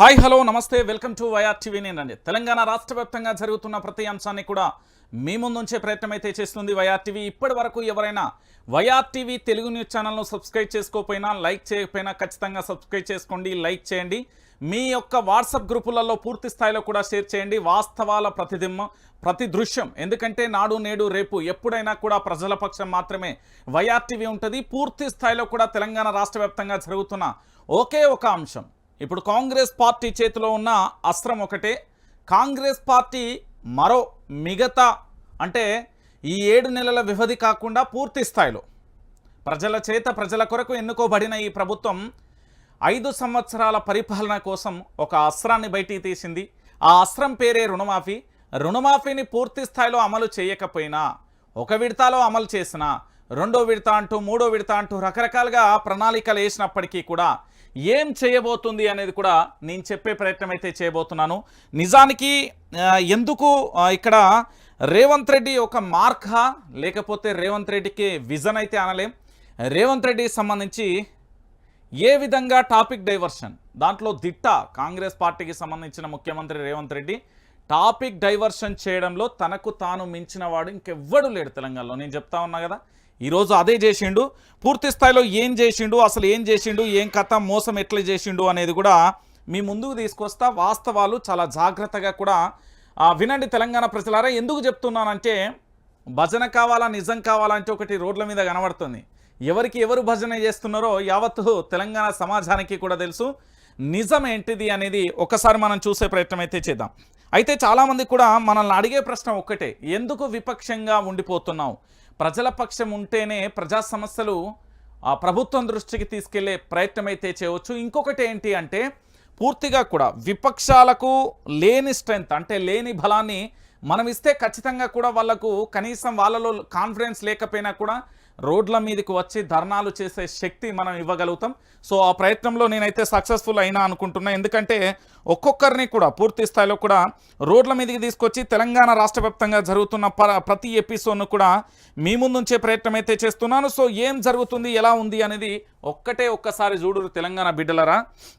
Hi hello నమస్తే welcome to YR TV. నేనండి తెలంగాణ రాష్ట్ర వ్యాప్తంగా జరుగుతున్న ప్రతి అంశాన్ని కూడా మీ ముందుంచే ప్రయత్నం అయితే చేస్తుంది వైఆర్ టీవీ. ఇప్పటి వరకు ఎవరైనా వైఆర్ టీవీ తెలుగు న్యూస్ ఛానల్ను సబ్స్క్రైబ్ చేసుకోకపోయినా లైక్ చేయకపోయినా ఖచ్చితంగా సబ్స్క్రైబ్ చేసుకోండి లైక్ చేయండి. మీ యొక్క వాట్సాప్ గ్రూపులలో పూర్తి స్థాయిలో కూడా షేర్ చేయండి. వాస్తవాల ప్రతిదిమ్మ ప్రతి దృశ్యం ఎందుకంటే నాడు నేడు రేపు ఎప్పుడైనా కూడా ప్రజల పక్షం మాత్రమే వైఆర్ టీవీ ఉంటుంది. పూర్తి స్థాయిలో కూడా తెలంగాణ రాష్ట్ర జరుగుతున్న ఒకే ఒక అంశం. ఇప్పుడు కాంగ్రెస్ పార్టీ చేతిలో ఉన్న అస్త్రం ఒకటే. కాంగ్రెస్ పార్టీ మరో మిగతా అంటే ఈ ఏడు నెలల వ్యవధి కాకుండా పూర్తి స్థాయిలో ప్రజల చేత ప్రజల కొరకు ఎన్నుకోబడిన ఈ ప్రభుత్వం ఐదు సంవత్సరాల పరిపాలన కోసం ఒక అస్త్రాన్ని బయటికి తీసింది. ఆ అస్త్రం పేరే రుణమాఫీ. రుణమాఫీని పూర్తి స్థాయిలో అమలు చేయకపోయినా ఒక విడతలో అమలు చేసిన రెండో విడత అంటూ మూడో విడత అంటూ రకరకాలుగా ప్రణాళికలు వేసినప్పటికీ కూడా ఏం చేయబోతుంది అనేది కూడా నేను చెప్పే ప్రయత్నం అయితే చేయబోతున్నాను. నిజానికి ఎందుకు ఇక్కడ రేవంత్ రెడ్డి ఒక మార్కా లేకపోతే రేవంత్ రెడ్డికి విజన్ అయితే అనలేం. రేవంత్ రెడ్డికి సంబంధించి ఏ విధంగా టాపిక్ డైవర్షన్ దాంట్లో దిట్ట కాంగ్రెస్ పార్టీకి సంబంధించిన ముఖ్యమంత్రి రేవంత్ రెడ్డి టాపిక్ డైవర్షన్ చేయడంలో తనకు తాను మించిన వాడు ఇంకెవ్వడు లేడు తెలంగాణలో. నేను చెప్తా ఉన్నా కదా ఈరోజు అదే చేసిండు. పూర్తి స్థాయిలో ఏం చేసిండు అసలు ఏం చేసిండు ఏం కథ మోసం ఎట్లా చేసిండు అనేది కూడా మీ ముందుకు తీసుకొస్తా. వాస్తవాలు చాలా జాగ్రత్తగా కూడా వినండి తెలంగాణ ప్రజలారా. ఎందుకు చెప్తున్నానంటే భజన కావాలా నిజం కావాలంటే ఒకటి రోడ్ల మీద కనబడుతుంది. ఎవరికి ఎవరు భజన చేస్తున్నారో యావత్తు తెలంగాణ సమాజానికి కూడా తెలుసు. నిజం ఏంటిది అనేది ఒకసారి మనం చూసే ప్రయత్నం అయితే చేద్దాం. అయితే చాలామంది కూడా మనల్ని అడిగే ప్రశ్న ఒక్కటే. ఎందుకు విపక్షంగా ఉండిపోతున్నావు? ప్రజల పక్షం ఉంటేనే ప్రజా సమస్యలు ఆ ప్రభుత్వం దృష్టికి తీసుకెళ్ళే ప్రయత్నం అయితే చేయవచ్చు. ఇంకొకటి ఏంటి అంటే పూర్తిగా కూడా విపక్షాలకు లేని స్ట్రెంగ్త్ అంటే లేని బలాన్ని మనం ఇస్తే ఖచ్చితంగా కూడా వాళ్ళకు కనీసం వాళ్ళలో కాన్ఫిడెన్స్ లేకపోయినా కూడా రోడ్ల మీదకి వచ్చి ధర్నాలు చేసే శక్తి మనం ఇవ్వగలుగుతాం. సో ఆ ప్రయత్నంలో నేనైతే సక్సెస్ఫుల్ అయినా అనుకుంటున్నా. ఎందుకంటే ఒక్కొక్కరిని కూడా పూర్తి స్థాయిలో కూడా రోడ్ల మీదకి తీసుకొచ్చి తెలంగాణ రాష్ట్ర జరుగుతున్న ప్రతి ఎపిసోడ్ను కూడా మీ ముందుంచే ప్రయత్నం అయితే చేస్తున్నాను. సో ఏం జరుగుతుంది ఎలా ఉంది అనేది ఒక్కటే ఒక్కసారి చూడురు తెలంగాణ బిడ్డలరా.